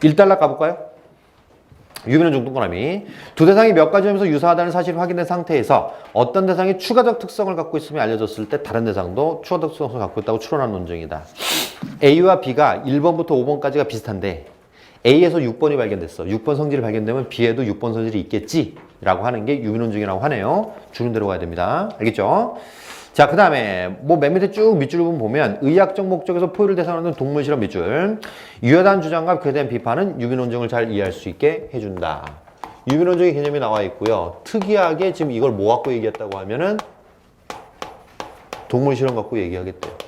1달러 가볼까요? 유비논중 동그라미 두 대상이 몇 가지 점에서 유사하다는 사실이 확인된 상태에서 어떤 대상이 추가적 특성을 갖고 있음이 알려졌을 때 다른 대상도 추가적 특성을 갖고 있다고 추론한 논증이다. A와 B가 1번부터 5번까지가 비슷한데 A에서 6번이 발견됐어. 6번 성질이 발견되면 B에도 6번 성질이 있겠지? 라고 하는 게 유비 논증이라고 하네요. 주는 대로 가야 됩니다. 알겠죠? 자, 그 다음에 뭐 맨 밑에 쭉 밑줄 부분 보면 의학적 목적에서 포유를 대상하는 동물 실험 밑줄 유효한 주장과 대한 비판은 유비논증을 잘 이해할 수 있게 해준다. 유비논증의 개념이 나와 있고요. 특이하게 지금 이걸 뭐 갖고 얘기했다고 하면은 동물 실험 갖고 얘기하겠대요.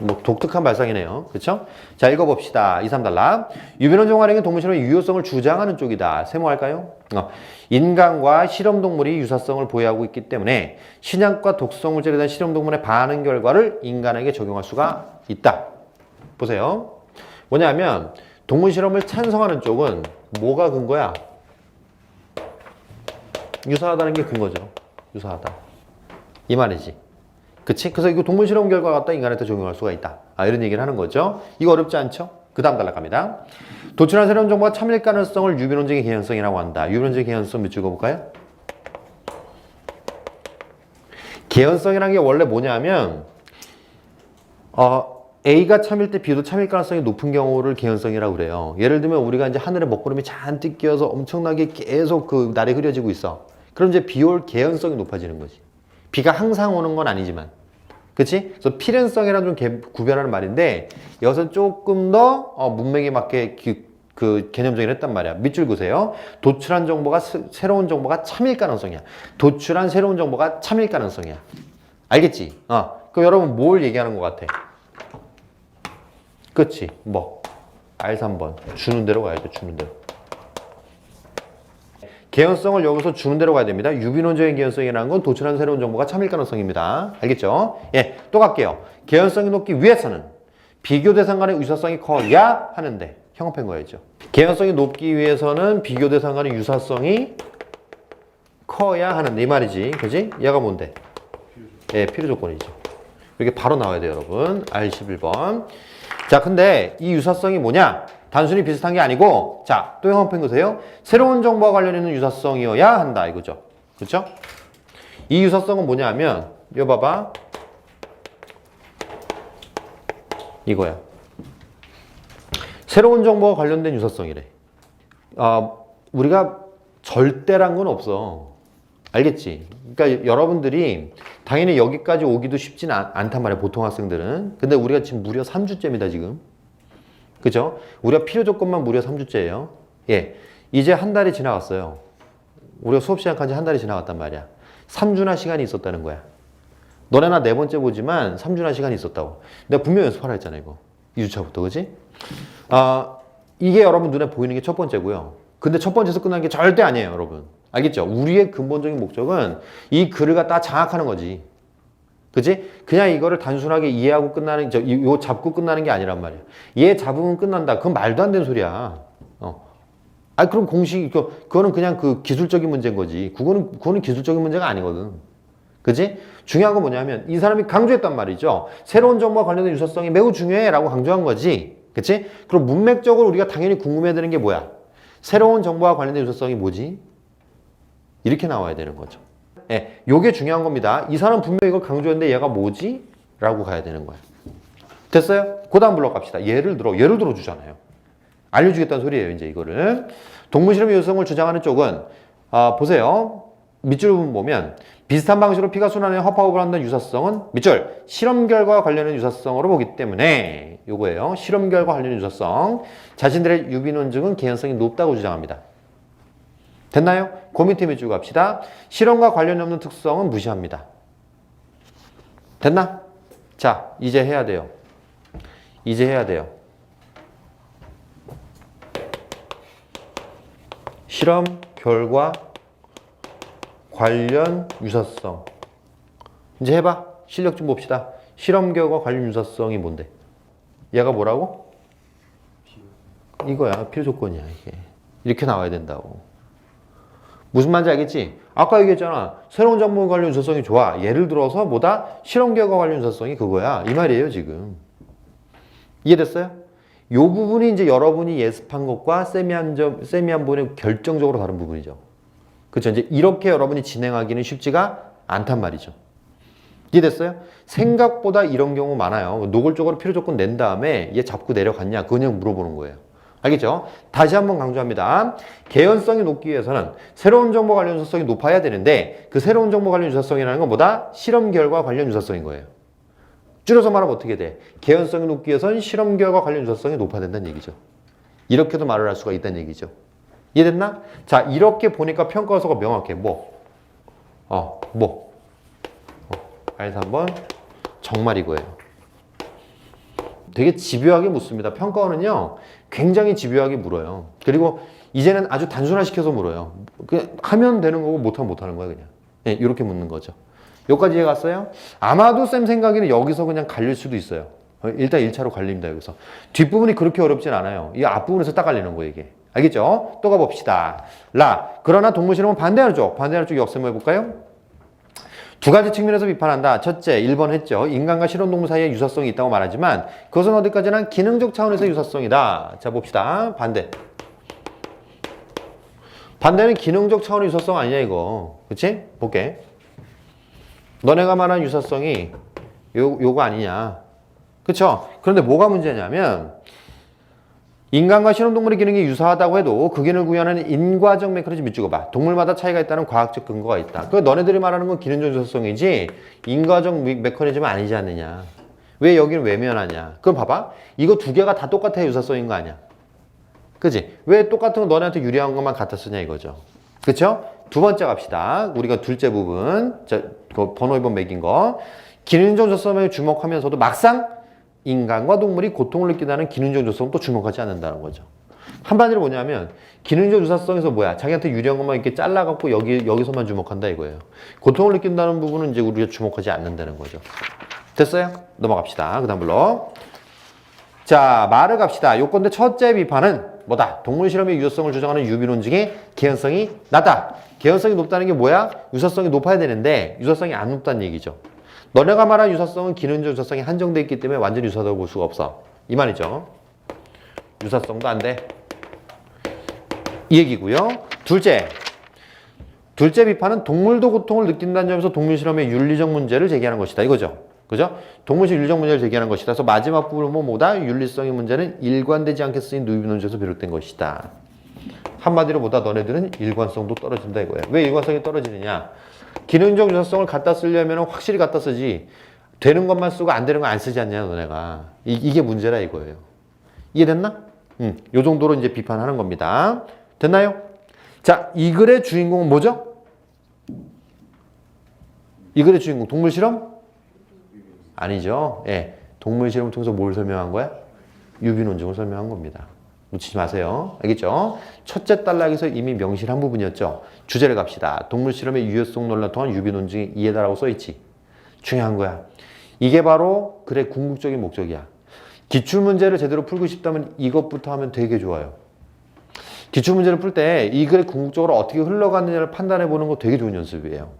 뭐 독특한 발상이네요. 그렇죠? 자, 읽어봅시다. 2, 3달라. 유비논증 활용이 동물 실험의 유효성을 주장하는 쪽이다. 세모할까요? 어, 인간과 실험 동물이 유사성을 보유하고 있기 때문에 신약과 독성 물질에 대한 실험 동물의 반응 결과를 인간에게 적용할 수가 있다. 보세요. 뭐냐면 동물 실험을 찬성하는 쪽은 뭐가 근거야? 유사하다는 게 근거죠. 유사하다. 이 말이지. 그치? 그래서 이거 동물 실험 결과 갖다 인간한테 적용할 수가 있다. 아, 이런 얘기를 하는 거죠. 이거 어렵지 않죠? 그 다음 단락갑니다. 도출한 새로운 정보가 참일 가능성을 유비논증의 개연성이라고 한다. 유비논증의 개연성 몇줄 읽어볼까요? 개연성이라는 게 원래 뭐냐면, 어, A가 참일 때 B도 참일 가능성이 높은 경우를 개연성이라고 그래요. 예를 들면 우리가 이제 하늘에 먹구름이 잔뜩 끼어서 엄청나게 계속 그 날이 흐려지고 있어. 그럼 이제 비 올 개연성이 높아지는 거지. 비가 항상 오는 건 아니지만. 그치? 그래서 필연성이라는 좀 개- 구별하는 말인데, 여기서 조금 더 어, 문맥에 맞게 그, 그 개념적인 했단 말이야. 밑줄 보세요. 도출한 정보가 스- 새로운 정보가 참일 가능성이야. 도출한 새로운 정보가 참일 가능성이야. 알겠지? 어. 그럼 여러분 뭘 얘기하는 것 같아? 그치? 뭐? R3번. 주는 대로 가야죠, 주는 대로. 개연성을 여기서 주는 대로 가야 됩니다. 유비논적인 개연성이라는 건 도출한 새로운 정보가 참일 가능성입니다. 알겠죠? 예, 또 갈게요. 개연성이 높기 위해서는 비교 대상 간의 유사성이 커야 하는데 형업한 거였죠. 개연성이 높기 위해서는 비교 대상 간의 유사성이 커야 하는데 이 말이지. 그지? 얘가 뭔데? 예, 필요 조건이죠. 이렇게 바로 나와야 돼요, 여러분. R11번. 자, 근데 이 유사성이 뭐냐? 단순히 비슷한 게 아니고, 자, 또 영업한 거세요. 새로운 정보와 관련 있는 유사성이어야 한다, 이거죠. 그렇죠? 이 유사성은 뭐냐 하면, 이거 봐봐. 이거야. 새로운 정보와 관련된 유사성이래. 아, 우리가 절대란 건 없어. 알겠지? 그러니까 여러분들이 당연히 여기까지 오기도 쉽진 않, 않단 말이야, 보통 학생들은. 근데 우리가 지금 무려 3주째입니다, 지금. 그죠? 우리가 필요 조건만 무려 3주째예요. 예. 이제 한 달이 지나갔어요. 우리가 수업 시작한 지 한 달이 지나갔단 말이야. 3주나 시간이 있었다는 거야. 너네나 네 번째 보지만 3주나 시간이 있었다고. 내가 분명히 연습하라 했잖아, 이거. 2주차부터, 그지? 아, 이게 여러분 눈에 보이는 게 첫 번째고요. 근데 첫 번째에서 끝난 게 절대 아니에요, 여러분. 알겠죠? 우리의 근본적인 목적은 이 글을 갖다 장악하는 거지. 그지? 그냥 이거를 단순하게 이해하고 끝나는, 저, 이- 요 잡고 끝나는 게 아니란 말이야. 얘 잡으면 끝난다. 그건 말도 안 되는 소리야. 어. 아, 그럼 공식, 그, 그거는 그냥 그 기술적인 문제인 거지. 그거는, 그거는 기술적인 문제가 아니거든. 그지? 중요한 건 뭐냐면 이 사람이 강조했단 말이죠. 새로운 정보와 관련된 유사성이 매우 중요해 라고 강조한 거지. 그치? 그럼 문맥적으로 우리가 당연히 궁금해야 되는 게 뭐야? 새로운 정보와 관련된 유사성이 뭐지? 이렇게 나와야 되는 거죠. 예, 요게 중요한 겁니다. 이 사람 분명히 이걸 강조했는데 얘가 뭐지? 라고 가야 되는 거야. 됐어요? 그 다음 블록 갑시다. 예를 들어, 예를 들어 주잖아요. 알려주겠다는 소리예요, 이제 이거를. 동물 실험 유효성을 주장하는 쪽은, 아, 보세요. 밑줄 부분 보면, 비슷한 방식으로 피가 순환에 허파업을 한다는 유사성은 밑줄, 실험 결과와 관련된 유사성으로 보기 때문에, 요거예요. 실험 결과 관련된 유사성. 자신들의 유비 논증은 개연성이 높다고 주장합니다. 됐나요? 그 밑에 밑줄 갑시다. 실험과 관련이 없는 특성은 무시합니다. 됐나? 자, 이제 해야 돼요. 이제 해야 돼요. 실험 결과 관련 유사성. 이제 해봐. 실력 좀 봅시다. 실험 결과 관련 유사성이 뭔데? 얘가 뭐라고? 이거야. 필요 조건이야, 이게. 이렇게 나와야 된다고. 무슨 말인지 알겠지? 아까 얘기했잖아. 새로운 정보 관련 유사성이 좋아. 예를 들어서 뭐다? 실험 결과 관련 유사성이 그거야. 이 말이에요, 지금. 이해됐어요? 요 부분이 이제 여러분이 예습한 것과 세미 한 점, 세미한 부분이 결정적으로 다른 부분이죠. 그렇죠. 이제 이렇게 여러분이 진행하기는 쉽지가 않단 말이죠. 이해됐어요? 생각보다 이런 경우 많아요. 노골적으로 필요 조건 낸 다음에 얘 잡고 내려갔냐? 그냥 물어보는 거예요. 알겠죠? 다시 한번 강조합니다. 개연성이 높기 위해서는 새로운 정보 관련 유사성이 높아야 되는데 그 새로운 정보 관련 유사성이라는 건 뭐다? 실험 결과 관련 유사성인 거예요. 줄여서 말하면 어떻게 돼? 개연성이 높기 위해서는 실험 결과 관련 유사성이 높아야 된다는 얘기죠. 이렇게도 말을 할 수가 있다는 얘기죠. 이해됐나? 자, 이렇게 보니까 평가서가 명확해. 뭐? 어, 뭐? 어, 알서 한번 정말 이거예요. 되게 집요하게 묻습니다. 평가원은요, 굉장히 집요하게 물어요. 그리고 이제는 아주 단순화시켜서 물어요. 그냥 하면 되는 거고 못하면 못하는 거야, 그냥. 예, 이렇게 묻는 거죠. 여기까지 이해 갔어요? 아마도 쌤 생각에는 여기서 그냥 갈릴 수도 있어요. 어, 일단 1차로 갈립니다, 여기서. 뒷부분이 그렇게 어렵진 않아요. 이 앞부분에서 딱 갈리는 거예요, 이게. 알겠죠? 또 가봅시다. 라. 그러나 동물 실험은 반대하는 쪽. 반대하는 쪽 역셈 해볼까요? 두 가지 측면에서 비판한다. 첫째, 1번 했죠. 인간과 실험동물 사이에 유사성이 있다고 말하지만 그것은 어디까지나 기능적 차원에서 유사성이다. 자, 봅시다. 반대. 반대는 기능적 차원의 유사성 아니냐, 이거. 그치? 볼게. 너네가 말한 유사성이 요, 요거 아니냐. 그쵸? 그런데 뭐가 문제냐면 인간과 실험동물의 기능이 유사하다고 해도 그 기능을 구현하는 인과적 메커니즘을 찍어봐. 동물마다 차이가 있다는 과학적 근거가 있다. 그 너네들이 말하는 건 기능적 유사성이지 인과적 미- 메커니즘은 아니지 않느냐. 왜 여기는 외면하냐. 그럼 봐봐. 이거 두 개가 다 똑같아야 유사성인 거 아니야. 그지? 왜 똑같은 거 너네한테 유리한 것만 쓰냐 이거죠. 그쵸? 두 번째 갑시다. 우리가 둘째 부분. 자, 그 번호 2번 매긴 거. 기능적 조성에 주목하면서도 막상 인간과 동물이 고통을 느낀다는 기능적 조성은 또 주목하지 않는다는 거죠. 한마디로 뭐냐면 기능적 유사성에서 뭐야? 자기한테 유리한 것만 이렇게 잘라갖고 여기 여기서만 주목한다 이거예요. 고통을 느낀다는 부분은 이제 우리가 주목하지 않는다는 거죠. 됐어요? 넘어갑시다. 그다음 불러. 자, 말을 갑시다. 요건데 첫째 비판은 뭐다? 동물 실험의 유효성을 주장하는 유비론 중에 개연성이 낮다. 개연성이 높다는 게 뭐야? 유사성이 높아야 되는데 유사성이 안 높다는 얘기죠. 너네가 말한 유사성은 기능적 유사성이 한정돼 있기 때문에 완전 유사하다고 볼 수가 없어. 이 말이죠. 유사성도 안 돼. 이 얘기고요. 둘째. 둘째 비판은 동물도 고통을 느낀다는 점에서 동물 실험의 윤리적 문제를 제기하는 것이다. 이거죠. 그죠? 동물식 윤리적 문제를 제기하는 것이다. 그래서 마지막 부분은 뭐다? 윤리성의 문제는 일관되지 않게 쓰인 누비 논제에서 비롯된 것이다. 한마디로 보다 너네들은 일관성도 떨어진다 이거예요. 왜 일관성이 떨어지느냐? 기능적 유사성을 갖다 쓰려면 확실히 갖다 쓰지. 되는 것만 쓰고 안 되는 거 안 쓰지 않냐, 너네가. 이, 게 문제라 이거예요. 이해됐나? 음, 요 정도로 이제 비판하는 겁니다. 됐나요? 자, 이 글의 주인공은 뭐죠? 이 글의 주인공 동물 실험? 아니죠. 예. 동물 실험을 통해서 뭘 설명한 거야? 유비 논증을 설명한 겁니다. 놓치지 마세요. 알겠죠? 첫째 단락에서 이미 명시한 부분이었죠. 주제를 갑시다. 동물 실험의 유효성 논란 통한 유비 논증이 이해다라고 써있지. 중요한 거야. 이게 바로 글의 궁극적인 목적이야. 기출문제를 제대로 풀고 싶다면 이것부터 하면 되게 좋아요. 기출문제를 풀 때 이 글의 궁극적으로 어떻게 흘러가느냐를 판단해 보는 거 되게 좋은 연습이에요.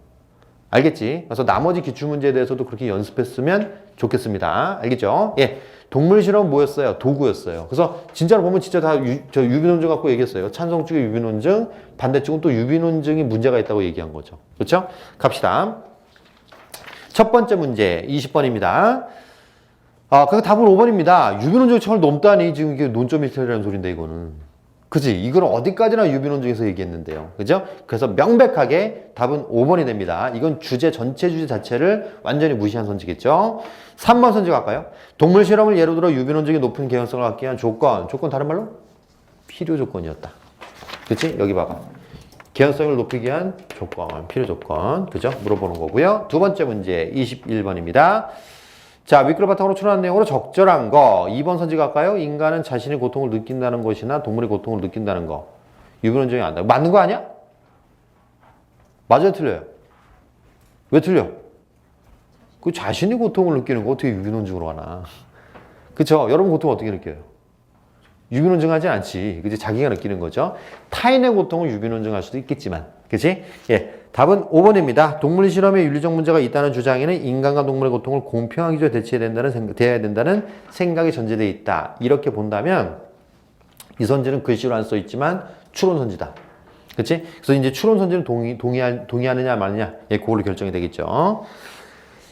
알겠지? 그래서 나머지 기출 문제에 대해서도 그렇게 연습했으면 좋겠습니다. 알겠죠? 예. 동물 실험 뭐였어요? 도구였어요. 그래서 진짜로 보면 진짜 다 유, 저 유비논증 갖고 얘기했어요. 찬성 쪽에 유비논증, 반대 쪽은 또 유비논증이 문제가 있다고 얘기한 거죠. 그렇죠? 갑시다. 첫 번째 문제 20번입니다. 아, 그 답은 5번입니다. 유비논증 청을 넘다니 지금 이게 논점이 틀리라는 소리인데 이거는. 그지? 이걸 어디까지나 유비논증에서 얘기했는데요. 그죠? 그래서 명백하게 답은 5번이 됩니다. 이건 주제, 전체 주제 자체를 완전히 무시한 선지겠죠? 3번 선지 갈까요? 동물 실험을 예로 들어 유비논증이 높은 개연성을 갖기 위한 조건. 조건 다른 말로? 필요 조건이었다. 그치? 여기 봐봐. 개연성을 높이기 위한 조건, 필요 조건. 그죠? 물어보는 거고요. 두 번째 문제 21번입니다. 자, 미끄러 바탕으로 추론한 내용으로 적절한 거. 2번 선지 갈까요? 인간은 자신이 고통을 느낀다는 것이나 동물이 고통을 느낀다는 거. 유비논증이 안다. 맞는 거 아니야? 맞아요, 틀려요? 왜 틀려? 그 자신이 고통을 느끼는 거 어떻게 유비논증으로 하나? 그쵸? 여러분 고통 어떻게 느껴요? 유비논증하진 않지. 그지? 자기가 느끼는 거죠. 타인의 고통을 유비논증할 수도 있겠지만. 그지? 예. 답은 5번입니다. 동물 실험에 윤리적 문제가 있다는 주장에는 인간과 동물의 고통을 공평하게 대체해야 된다는 생각, 대해야 된다는 생각이 전제되어 있다. 이렇게 본다면 이 선지는 글씨로 안 써 있지만 추론 선지다. 그치? 그래서 이제 추론 선지는 동의, 동의하, 동의하느냐 마느냐. 예, 그걸로 결정이 되겠죠.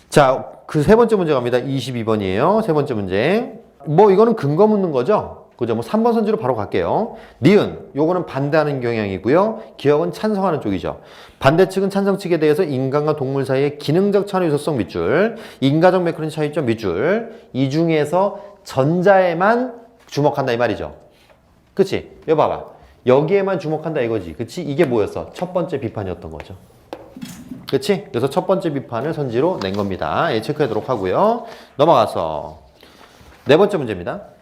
자, 그 세 번째 문제 갑니다. 22번이에요. 세 번째 문제. 뭐 이거는 근거 묻는 거죠. 그죠? 뭐 3번 선지로 바로 갈게요. 니은, 요거는 반대하는 경향이고요. 기억은 찬성하는 쪽이죠. 반대 측은 찬성 측에 대해서 인간과 동물 사이의 기능적 차원 유사성 밑줄, 인과적 매크론 차이점 밑줄, 이 중에서 전자에만 주목한다 이 말이죠. 그치? 여기 봐봐. 여기에만 주목한다 이거지. 그치? 이게 뭐였어? 첫 번째 비판이었던 거죠. 그치? 그래서 첫 번째 비판을 선지로 낸 겁니다. 예, 체크하도록 하고요. 넘어가서 네 번째 문제입니다.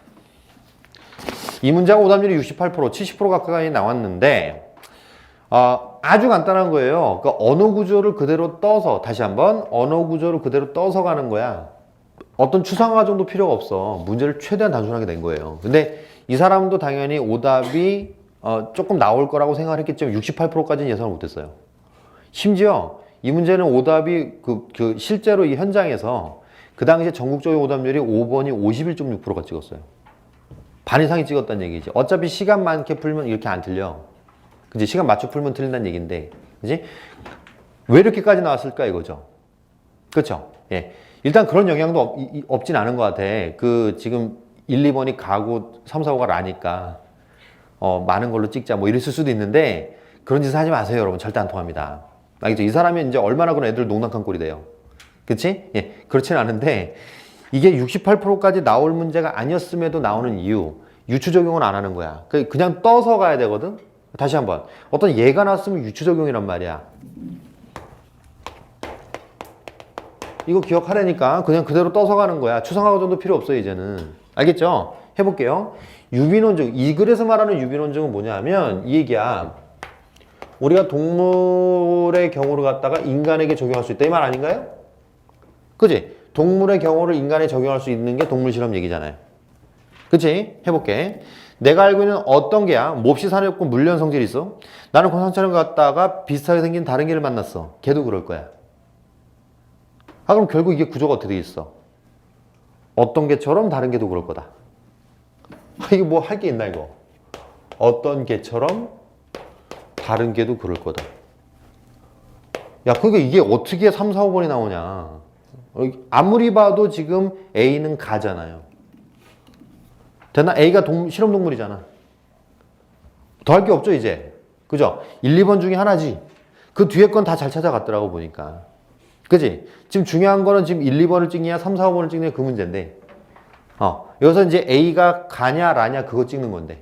이 문제가 오답률이 68%, 70% 가까이 나왔는데 어, 아주 간단한 거예요. 그 언어 구조를 그대로 떠서 다시 한번 언어 구조를 그대로 떠서 가는 거야. 어떤 추상화 정도 필요가 없어. 문제를 최대한 단순하게 낸 거예요. 근데 이 사람도 당연히 오답이 어, 조금 나올 거라고 생각을 했겠지만 68%까지는 예상을 못했어요. 심지어 이 문제는 오답이 그, 그 실제로 이 현장에서 그 당시에 전국적인 오답률이 5번이 51.6%가 찍었어요. 반 이상이 찍었다는 얘기지. 어차피 시간 많게 풀면 이렇게 안 틀려. 그지? 시간 맞춰 풀면 틀린다는 얘기인데, 그지? 왜 이렇게까지 나왔을까 이거죠. 그렇죠? 예. 일단 그런 영향도 없, 없진 않은 것 같아. 그 지금 1, 2번이 가고 3, 4, 5가 라니까 어, 많은 걸로 찍자 뭐 이랬을 수도 있는데 그런 짓을 하지 마세요, 여러분. 절대 안 통합니다. 알겠죠? 이 사람이 이제 얼마나 그런 애들 농락한 꼴이 돼요. 그치? 예. 그렇진 않은데 이게 68%까지 나올 문제가 아니었음에도 나오는 이유 유추 적용은 안 하는 거야. 그- 그냥 떠서 가야 되거든. 다시 한번 어떤 예가 나왔으면 유추 적용이란 말이야. 이거 기억하라니까 그냥 그대로 떠서 가는 거야. 추상화 정도 필요 없어요 이제는. 알겠죠? 해볼게요. 유비논증 이 글에서 말하는 유비논증은 뭐냐면 이 얘기야. 우리가 동물의 경우를 갖다가 인간에게 적용할 수 있다 이 말 아닌가요? 그지? 동물의 경우를 인간에 적용할 수 있는 게 동물 실험 얘기잖아요. 그치? 해볼게. 내가 알고 있는 어떤 개야? 몹시 없고 물련 성질이 있어. 나는 권상처럼 갔다가 비슷하게 생긴 다른 개를 만났어. 걔도 그럴 거야. 아, 그럼 결국 이게 구조가 어떻게 돼 있어? 어떤 개처럼 다른 개도 그럴 거다. 아, 이게 뭐할 게 있나, 이거? 어떤 개처럼 다른 개도 그럴 거다. 야, 그러니까 이게 어떻게 3, 4, 5번이 나오냐. 어, 아무리 봐도 지금 A는 가잖아요. 됐나? A가 동, 실험 동물이잖아. 더 할 게 없죠, 이제. 그죠? 1, 2번 중에 하나지. 그 뒤에 건 다 잘 찾아갔더라고, 보니까. 그지? 지금 중요한 거는 지금 1, 2번을 찍냐, 3, 4, 5번을 찍냐, 그 문제인데. 어, 여기서 이제 A가 가냐, 라냐, 그거 찍는 건데.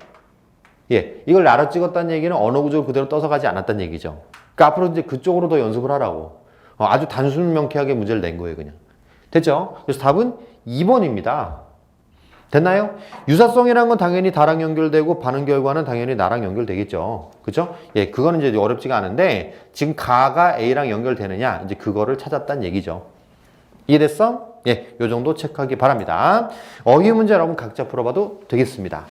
예, 이걸 나로 찍었다는 얘기는 언어 구조를 그대로 떠서 가지 않았다는 얘기죠. 그러니까 앞으로 이제 그쪽으로 더 연습을 하라고. 어, 아주 단순 명쾌하게 문제를 낸 거예요, 그냥. 됐죠? 그래서 답은 2번입니다. 됐나요? 유사성이라는 건 당연히 다랑 연결되고 반응 결과는 당연히 나랑 연결되겠죠. 그죠? 예, 그거는 이제 어렵지가 않은데 지금 가가 A랑 연결되느냐 이제 그거를 찾았다는 얘기죠. 이해됐어? 예, 요 정도 체크하기 바랍니다. 어휘 문제 여러분 각자 풀어봐도 되겠습니다.